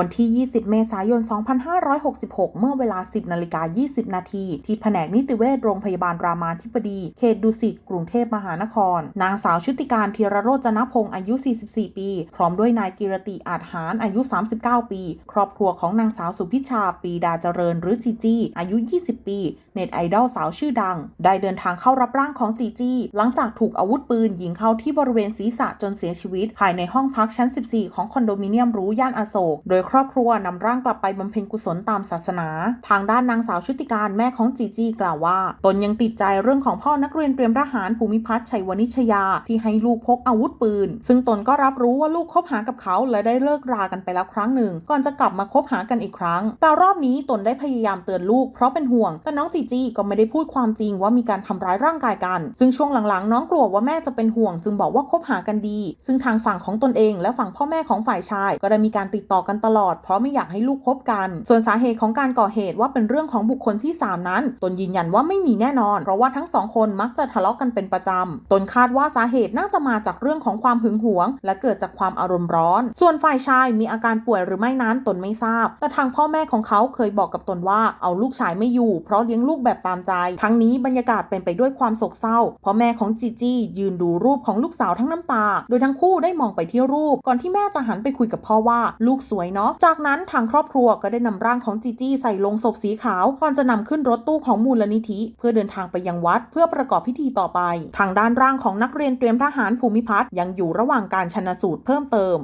วันที่ 20 เมษายน 2566 เมื่อเวลา 10 นาฬิกา 20 นาที ที่แผนกนิติเวชโรงพยาบาลรามาธิบดี เขตดุสิต กรุงเทพมหานคร นางสาวชุติการเทีรโรจนพงศ์อายุ 44 ปี พร้อมด้วยนายกิรติอาจหารอายุ 39 ปี ครอบครัวของนางสาวสุพิชาปีดาเจริญหรือจีจี้ อายุ 20 ปี เน็ตไอดอลสาวชื่อดัง ได้เดินทางเข้ารับร่างของจีจี้หลังจากถูกอาวุธปืนยิงเข้าที่บริเวณศีรษะจนเสียชีวิต ภายในห้องพักชั้น 14 ของคอนโดมิเนียมรูย่านอโศก โดยครอบครัวนำร่างกลับไปบำเพ็ญกุศลตามศาสนา ทางด้านนางสาวชุติการแม่ของจีจีกล่าวว่า ตนยังติดใจเรื่องของพ่อนักเรียนเตรียมทหารภูมิพัฒน์ชัยวณิชยา ที่ให้ลูกพกอาวุธปืน ซึ่งตนก็รับรู้ว่าลูกคบหากับเขาและได้เลิกรากันไปแล้วครั้งหนึ่ง ก่อนจะกลับมาคบหากันอีกครั้ง แต่รอบนี้ตนได้พยายามเตือนลูกเพราะเป็นห่วง แต่น้องจีจีก็ไม่ได้พูดความจริงว่ามีการทำร้ายร่างกายกัน ซึ่งช่วงหลังๆ น้องกลัวว่าแม่จะเป็นห่วง จึงบอกว่าคบหากันดี ซึ่งทางฝั่งของตนเอง และฝั่งพ่อแม่ของฝ่ายชาย ก็ได้มีการติดต่อกันตลอด เพราะไม่อยากให้ลูกคบกัน ส่วนสาเหตุของการก่อเหตุว่าเป็นเรื่องของบุคคลที่ 3 นั้น ตนยืนยันว่าไม่มีแน่นอน เพราะว่าทั้งสองคนมักจะทะเลาะกันเป็นประจำ ตนคาดว่าสาเหตุน่าจะมาจากเรื่องของความหึงหวง และเกิดจากความอารมณ์ร้อน ส่วนฝ่ายชายมีอาการป่วยหรือไม่นั้นตนไม่ทราบ แต่ทางพ่อแม่ของเขาเคยบอกกับตนว่าเอาลูกชายไม่อยู่ เพราะเลี้ยงลูกแบบตามใจ ทั้งนี้บรรยากาศเป็นไปด้วยความโศกเศร้า เพราะแม่ของจีจี้ยืนดูรูปของลูกสาวทั้งน้ำตา โดยทั้งคู่ได้มองไปที่รูป ก่อนที่แม่จะหันไปคุยกับพ่อว่าลูกสวยเนาะจากนั้นทางครอบครัวก็ได้นำร่างของจีจี้ใส่ลงศพสีขาวก่อนจะนำขึ้นรถตู้ของมูลนิธิ เพื่อเดินทางไปยังวัดเพื่อประกอบพิธีต่อไป ทางด้านร่างของนักเรียนเตรียมทหารภูมิพัฒน์ยังอยู่ระหว่างการชันสูตรเพิ่มเติม